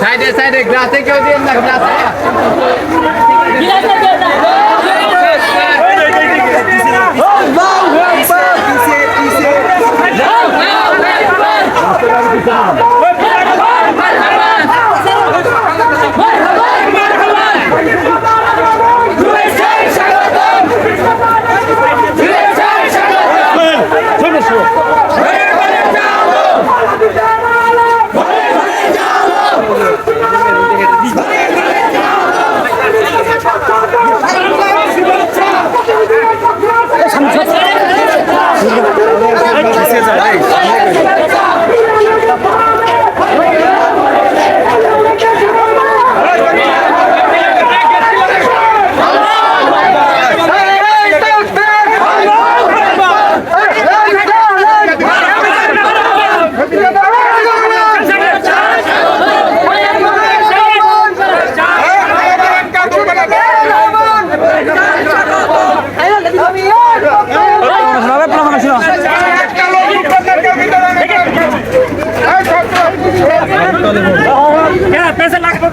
সাইডে সাইডে গ্লাসে কেউ দিন না গ্লাসে পেছনে লাগবে